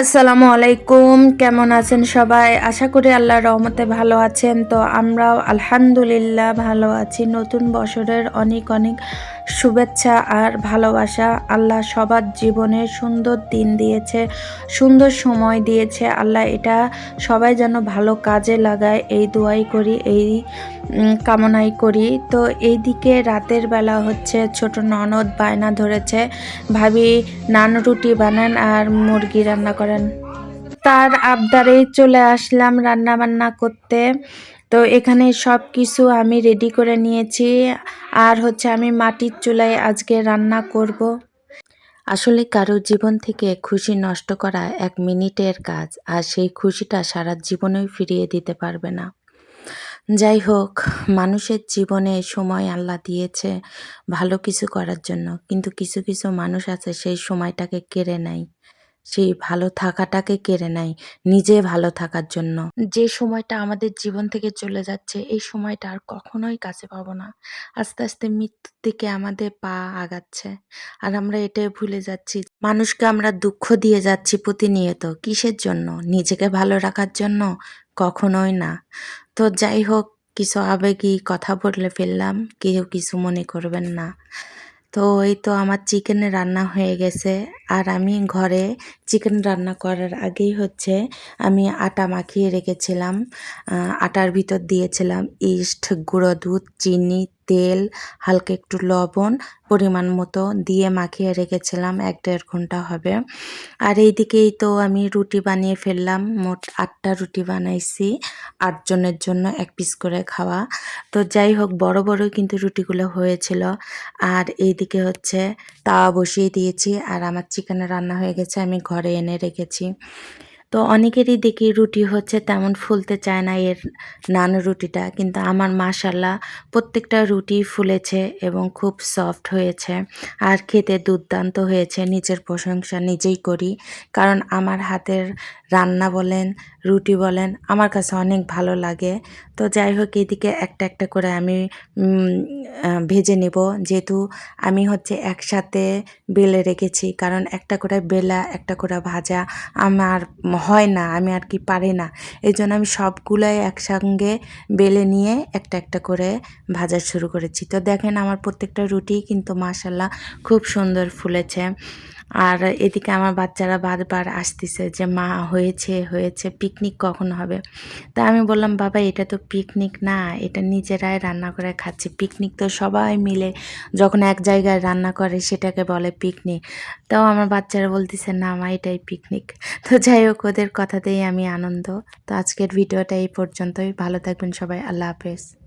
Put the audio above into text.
আসসালামু আলাইকুম। কেমন আছেন সবাই? আশা করি আল্লাহ রহমতে ভালো আছেন। তো আমরাও আলহামদুলিল্লাহ ভালো আছি। নতুন বছরের অনেক অনেক শুভেচ্ছা আর ভালোবাসা। আল্লাহ সবার জীবনে সুন্দর দিন দিয়েছে, সুন্দর সময় দিয়েছে। আল্লাহ এটা সবাই যেন ভালো কাজে লাগায়। এই দোয়াই করি, এই কামনাই করি। তো এইদিকে রাতের বেলা হচ্ছে ছোট ননদ বায়না ধরেছে, ভাবি নান রুটি বানান আর মুরগি রান্না করেন। তার আবদারেই চলে আসলাম রান্না বান্না করতে। তো এখানে সব কিছু আমি রেডি করে নিয়েছি। আর হচ্ছে আমি মাটির চুলায় আজকে রান্না করব। আসলে কারও জীবন থেকে খুশি নষ্ট করা এক মিনিটের কাজ, আর সেই খুশিটা সারা জীবনেই ফিরিয়ে দিতে পারবে না। যাই হোক, মানুষের জীবনে সময় আল্লাহ দিয়েছে ভালো কিছু করার জন্য। কিন্তু কিছু কিছু মানুষ আছে সেই সময়টাকে কেড়ে নেয়। সেই ভালো থাকাটাকে কেড়ে নেয় নিজে ভালো থাকার জন্য। যে সময়টা আমাদের জীবন থেকে চলে যাচ্ছে, এই সময়টা আর কখনোই কাছে পাবো না। আস্তে আস্তে মৃত্যুর দিকে আমাদের পা আগাচ্ছে। আর আমরা এটাই ভুলে যাচ্ছি, মানুষকে আমরা দুঃখ দিয়ে যাচ্ছি প্রতিনিয়ত। কিসের জন্য? নিজেকে ভালো রাখার জন্য? কখনোই না। তো যাই হোক, কিছু আবেগী কথা বলে ফেললাম, কেউ কিছু মনে করবেন না। তো এই তো আমার চিকেনের রান্না হয়ে গেছে। আর আমি ঘরে চিকেন রান্না করার আগেই হচ্ছে আমি আটা মাখিয়ে রেখেছিলাম। আটার ভিতর দিয়েছিলাম ইস্ট, গুঁড়ো দুধ, চিনি তেল, হালকা একটু লবণ পরিমাণ মতো দিয়ে মাখিয়ে রেখেছিলাম এক দেড় ঘণ্টা হবে। আর এইদিকেই তো আমি রুটি বানিয়ে ফেললাম, মোট আটটা রুটি বানাইছি আটজনের জন্য এক পিস করে খাওয়া। তো যাই হোক, বড় বড় কিন্তু রুটিগুলো হয়েছিল। আর এইদিকে হচ্ছে তাওয়া বসিয়ে দিয়েছি, আর আমার চিকেন রান্না হয়ে গেছে, আমি ঘরে এনে রেখেছি। তো অনেকেরই দেখি রুটি হচ্ছে তেমন ফুলতে চায় না এর নান রুটিটা। কিন্তু আমার মাশাল্লাহ প্রত্যেকটা রুটি ফুলেছে এবং খুব সফট হয়েছে আর খেতে দুর্দান্ত হয়েছে। নিজের প্রশংসা নিজেই করি। কারণ আমার হাতের রান্না বলেন, রুটি বলেন, আমার কাছে অনেক ভালো লাগে। তো যাই হোক, এদিকে একটা একটা করে আমি ভেজে নেব। যেহেতু আমি হচ্ছে একসাথে বেলে রেখেছি, কারণ একটা করে বেলা, একটা করে ভাজা আমার হয় না, আমি আর কি পারি না। এই জন্য আমি সবগুলাই একসঙ্গে বেলে নিয়ে একটা একটা করে ভাজা শুরু করেছি। তো দেখেন আমার প্রত্যেকটা রুটি কিন্তু মাসাল্লাহ খুব সুন্দর ফুলেছে। আর এদিকে আমার বাচ্চারা বারবার আসতেছে যে, মা, হয়েছে হয়েছে পিকনিক কখন হবে? তা আমি বললাম, বাবা, এটা তো পিকনিক না, এটা নিজেরাই রান্না করে খাচ্ছি। পিকনিক তো সবাই মিলে যখন এক জায়গায় রান্না করে, সেটাকে বলে পিকনিক তাও আমার বাচ্চারা বলতেছে, না, মা, এটাই পিকনিক তো যাই হোক, ওদের কথাতেই আমি আনন্দ। তো আজকের ভিডিওটা এই পর্যন্তই। ভালো থাকবেন সবাই। আল্লাহ হাফেজ।